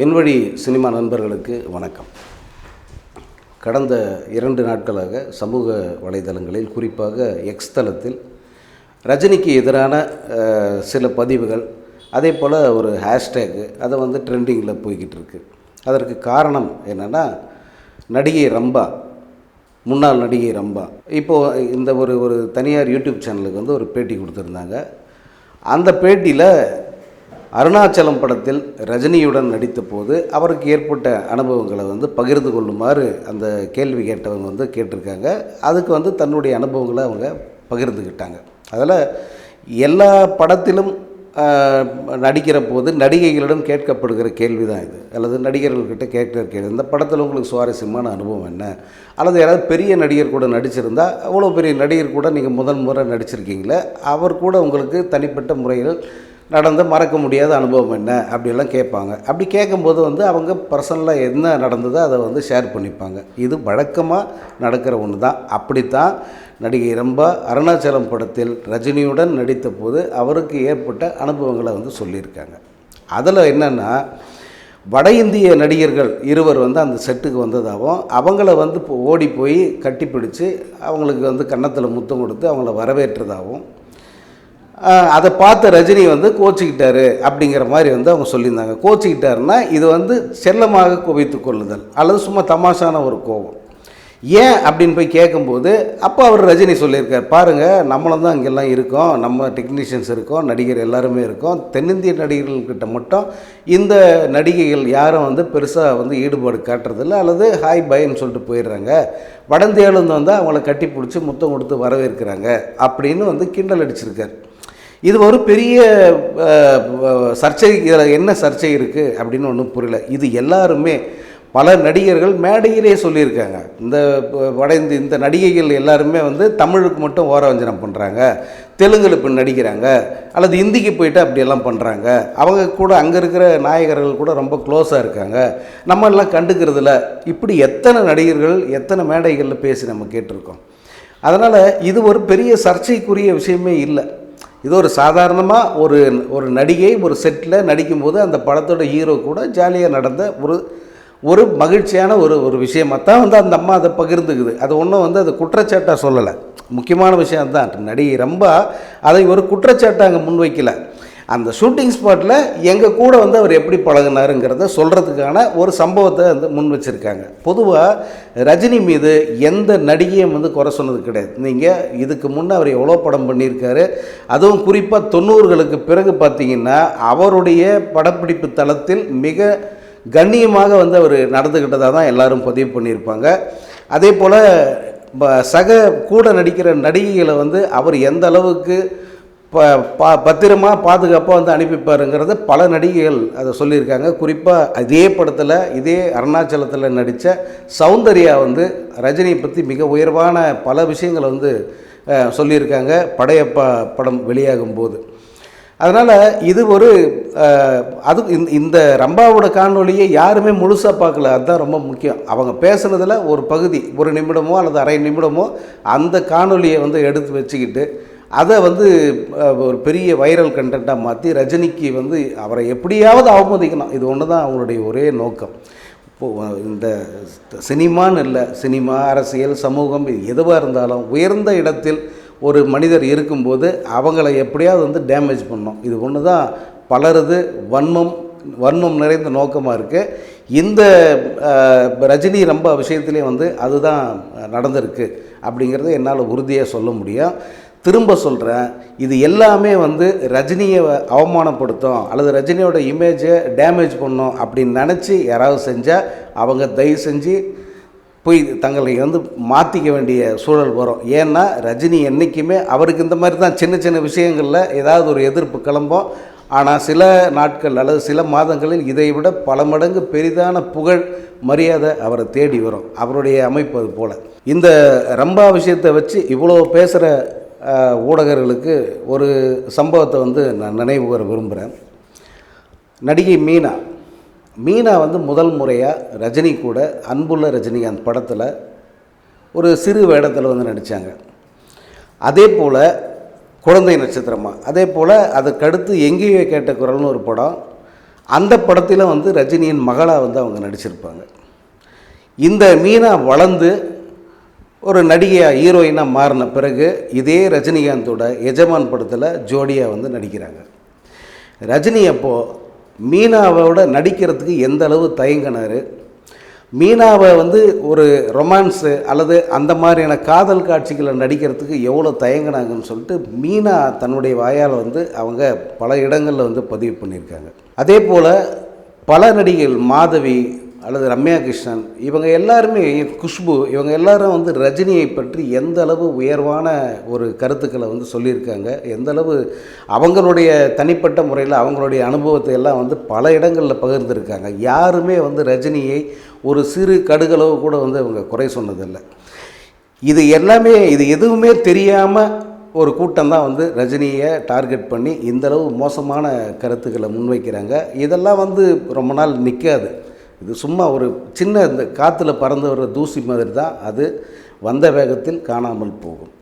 என் வழி சினிமா நண்பர்களுக்கு வணக்கம். கடந்த இரண்டு நாட்களாக சமூக வலைதளங்களில் குறிப்பாக எக்ஸ் தளத்தில் ரஜினிக்கு எதிரான சில பதிவுகள் அதே போல் ஒரு ஹேஷ்டேக்கு அதை வந்து ட்ரெண்டிங்கில் போய்கிட்டு இருக்கு அதற்கு காரணம் என்னென்னா நடிகை ரம்பா முன்னாள் நடிகை ரம்பா. இப்போது இந்த ஒரு ஒரு தனியார் யூடியூப் சேனலுக்கு வந்து ஒரு பேட்டி கொடுத்துருந்தாங்க. அந்த பேட்டியில் அருணாச்சலம் படத்தில் ரஜினியுடன் நடித்த போது அவருக்கு ஏற்பட்ட அனுபவங்களை வந்து பகிர்ந்து கொள்ளுமாறு அந்த கேள்வி கேட்டவங்க வந்து கேட்டிருக்காங்க. அதுக்கு வந்து தன்னுடைய அனுபவங்களை அவங்க பகிர்ந்துக்கிட்டாங்க அதில் எல்லா படத்திலும் நடிக்கிற போது நடிகைகளிடம் கேட்கப்படுகிற கேள்வி தான் இது. அல்லது நடிகர்கள்கிட்ட கேட்கிற கேள்வி. இந்த படத்தில் உங்களுக்கு சுவாரஸ்யமான அனுபவம் என்ன? அல்லது யாராவது பெரிய நடிகர் கூட நடிச்சிருந்தா அவ்வளோ பெரிய நடிகர் கூட நீங்கள் முதல் முறை நடிச்சிருக்கீங்களே அவர் கூட உங்களுக்கு தனிப்பட்ட முறையில் நடந்த மறக்க முடியாத அனுபவம் என்ன? அப்படிலாம் கேட்பாங்க. அப்படி கேட்கும்போது வந்து அவங்க பர்சனலாக என்ன நடந்ததோ அதை வந்து ஷேர் பண்ணிப்பாங்க. இது வழக்கமாக நடக்கிற ஒன்று தான். அப்படித்தான் நடிகை ரம்பா அருணாச்சலம் படத்தில் ரஜினியுடன் நடித்த போது அவருக்கு ஏற்பட்ட அனுபவங்களை வந்து சொல்லியிருக்காங்க. அதில் என்னென்னா வட இந்திய நடிகர்கள் இருவர் வந்து அந்த செட்டுக்கு வந்ததாகவும் அவங்கள வந்து ஓடி போய் கட்டிப்பிடிச்சு அவங்களுக்கு வந்து கன்னத்தில் முத்தம் கொடுத்து அவங்கள வரவேற்றதாகவும் அதை பார்த்த ரஜினி வந்து கோச்சிக்கிட்டாரு அப்படிங்கிற மாதிரி வந்து அவங்க சொல்லியிருந்தாங்க. கோச்சிக்கிட்டாருன்னா இது வந்து செல்லமாக குவித்து கொள்ளுதல் அல்லது சும்மா தமாஷான ஒரு கோபம். ஏன் அப்படின்னு போய் கேட்கும்போது அப்போ அவர் ரஜினி சொல்லியிருக்கார். பாருங்கள் நம்மளும் தான் இங்கெல்லாம் இருக்கோம். நம்ம டெக்னீஷியன்ஸ் இருக்கோம் நடிகர் எல்லாருமே இருக்கோம். தென்னிந்திய நடிகர்கள்கிட்ட மட்டும் இந்த நடிகைகள் யாரும் வந்து பெருசாக வந்து ஈடுபாடு காட்டுறதில்ல அல்லது ஹாய் பைன்னு சொல்லிட்டு போயிடுறாங்க. வடந்தியாலும் வந்து அவங்கள கட்டி பிடிச்சி முத்தம் கொடுத்து வரவேற்கிறாங்க அப்படின்னு வந்து கிண்டல் அடிச்சிருக்கார். இது ஒரு பெரிய சர்ச்சை இதில் என்ன சர்ச்சை இருக்குது அப்படின்னு ஒன்றும் புரியல. இது எல்லாருமே பல நடிகர்கள் மேடையிலே சொல்லியிருக்காங்க. இந்த வட இந்த இந்த நடிகைகள் எல்லாருமே வந்து தமிழுக்கு மட்டும் ஓரவஞ்சனம் பண்ணுறாங்க தெலுங்கில் இப்போ நடிக்கிறாங்க. அல்லது ஹிந்திக்கு போயிட்டு அப்படியெல்லாம் பண்ணுறாங்க அவங்க கூட அங்கே இருக்கிற நாயகர்கள் கூட ரொம்ப க்ளோஸாக இருக்காங்க. நம்ம எல்லாம் கண்டுக்கிறதில்ல இப்படி எத்தனை நடிகர்கள் எத்தனை மேடைகளில் பேசி நம்ம கேட்டிருக்கோம். அதனால் இது ஒரு பெரிய சர்ச்சைக்குரிய விஷயமே இல்லை. இது ஒரு சாதாரணமாக ஒரு ஒரு நடிகை ஒரு செட்டில் நடிக்கும்போது அந்த படத்தோட ஹீரோ கூட ஜாலியாக நடந்த ஒரு ஒரு மகிழ்ச்சியான ஒரு ஒரு விஷயமாக தான் வந்து அந்த அம்மா அதை பகிர்ந்துக்குது. அது ஒன்றும் வந்து அது குற்றச்சாட்டாக சொல்லலை. முக்கியமான விஷயம் தான் நடிகை ரொம்ப அதை ஒரு குற்றச்சாட்டை அங்கே முன்வைக்கலை. அந்த ஷூட்டிங் ஸ்பாட்டில் எங்கள் கூட வந்து அவர் எப்படி பழகினாருங்கிறத சொல்கிறதுக்கான ஒரு சம்பவத்தை வந்து முன் வச்சுருக்காங்க. பொதுவாக ரஜினி மீது எந்த நடிகையும் வந்து குறை சொன்னது கிடையாது. நீங்கள் இதுக்கு முன்னே அவர் எவ்வளோ படம் பண்ணியிருக்காரு அதுவும் குறிப்பாக தொண்ணூறுகளுக்கு பிறகு பார்த்தீங்கன்னா அவருடைய படப்பிடிப்பு தளத்தில் மிக கண்ணியமாக வந்து அவர் நடந்துக்கிட்டதாக தான் எல்லோரும் பதிவு பண்ணியிருப்பாங்க. அதே போல் ப- சக கூட நடிக்கிற நடிகைகளை வந்து அவர் எந்த அளவுக்கு ப பா பத்திரமா பாதுகாப்பாக வந்து அனுப்பிப்பாருங்கிறத பல நடிகைகள் அதை சொல்லியிருக்காங்க. குறிப்பாக அதே படத்தில் இதே அருணாச்சலத்தில் நடித்த சௌந்தர்யா வந்து ரஜினியை பற்றி மிக உயர்வான பல விஷயங்களை வந்து சொல்லியிருக்காங்க. படையப்பா படம் வெளியாகும் போது. அதனால் இது ஒரு அது இந்த இந்த ரம்பாவோட காணொலியை யாருமே முழுசாக பார்க்கல. அதுதான் ரொம்ப முக்கியம். அவங்க பேசுனதில் ஒரு பகுதி ஒரு நிமிடமோ அல்லது அரை நிமிடமோ அந்த காணொலியை வந்து எடுத்து வச்சுக்கிட்டு அதை வந்து ஒரு பெரிய வைரல் கண்டென்ட்டாக மாற்றி ரஜினிக்கு வந்து அவரை எப்படியாவது அவமதிக்கணும் இது ஒன்று தான் அவங்களுடைய ஒரே நோக்கம். இப்போது இந்த சினிமான்னு இல்லை சினிமா அரசியல் சமூகம் இது எதுவாக இருந்தாலும் உயர்ந்த இடத்தில் ஒரு மனிதர் இருக்கும்போது அவங்கள எப்படியாவது வந்து டேமேஜ் பண்ணோம் இது ஒன்று தான் பலரது வன்மம் வன்மம் நிறைந்த நோக்கமாக இருக்குது இந்த ரஜினி ரொம்ப விஷயத்துலேயே வந்து அதுதான் நடந்திருக்கு அப்படிங்கிறத என்னால் உறுதியாக சொல்ல முடியும். திரும்ப சொல்கிறேன் இது எல்லாமே வந்து ரஜினியை அவமானப்படுத்தும் அல்லது ரஜினியோட இமேஜை டேமேஜ் பண்ணும் அப்படின்னு நினச்சி யாராவது செஞ்சால் அவங்க தயவு செஞ்சு போய் தங்களை வந்து மாற்றிக்க வேண்டிய சூழல் வரும். ஏன்னா ரஜினி என்றைக்குமே அவருக்கு இந்த மாதிரி தான் சின்ன சின்ன விஷயங்களில் ஏதாவது ஒரு எதிர்ப்பு கிளம்பும். ஆனால் சில நாட்கள் அல்லது சில மாதங்களில் இதை விட பல மடங்கு பெரிதான புகழ் மரியாதை அவரை தேடி வரும். அவருடைய அமைப்பு அது போல். இந்த ரம்பா விஷயத்தை வச்சு இவ்வளோ பேசுகிற ஊடகர்களுக்கு ஒரு சம்பவத்தை வந்து நான் நினைவு கூற விரும்புகிறேன் நடிகை மீனா. மீனா வந்து முதல் முறையாக ரஜினி கூட அன்புள்ள ரஜினிகாந்த் படத்தில் ஒரு சிறு வேடத்தில் வந்து நடித்தாங்க அதே போல் குழந்தை நட்சத்திரமாக அதே போல் அதுக்கடுத்து எங்கேயோ கேட்ட குரல்னு ஒரு படம் அந்த படத்தில் வந்து ரஜினியின் மகளாக வந்து அவங்க நடிச்சிருப்பாங்க. இந்த மீனா வளர்ந்து ஒரு நடிகையாக ஹீரோயினாக மாறின பிறகு இதே ரஜினிகாந்தோட எஜமான் படத்தில் ஜோடியாக வந்து நடிக்கிறாங்க. ரஜினி அப்போது மீனாவோட நடிக்கிறதுக்கு எந்த அளவு தயங்கினார்? மீனாவை வந்து ஒரு ரொமான்ஸு அல்லது அந்த மாதிரியான காதல் காட்சிகளை நடிக்கிறதுக்கு எவ்வளோ தயங்கினாங்கன்னு சொல்லிட்டு மீனா தன்னுடைய வாயால் வந்து அவங்க பல இடங்களில் வந்து பதிவு பண்ணியிருக்காங்க. அதே போல் பல நடிகைகள் மாதவி அல்லது ரம்யா கிருஷ்ணன் இவங்க எல்லாருமே குஷ்பு இவங்க எல்லாரும் வந்து ரஜினியை பற்றி எந்த அளவு உயர்வான ஒரு கருத்துக்களை வந்து சொல்லியிருக்காங்க எந்த அளவு அவங்களுடைய தனிப்பட்ட முறையில் அவங்களுடைய அனுபவத்தை எல்லாம் வந்து பல இடங்களில் பகிர்ந்திருக்காங்க. யாருமே வந்து ரஜினியை ஒரு சிறு கடுகளவு கூட வந்து அவங்க குறை சொன்னதில்லை. இது எல்லாமே இது எதுவுமே தெரியாமல் ஒரு கூட்டம் தான் வந்து ரஜினியை டார்கெட் பண்ணி இந்தளவு மோசமான கருத்துக்களை முன்வைக்கிறாங்க. இதெல்லாம் வந்து ரொம்ப நாள் நிற்காது இது சும்மா ஒரு சின்ன இந்த காற்றுல பறந்து வர்ற தூசி மாதிரி தான் அது வந்த வேகத்தில் காணாமல் போகும்.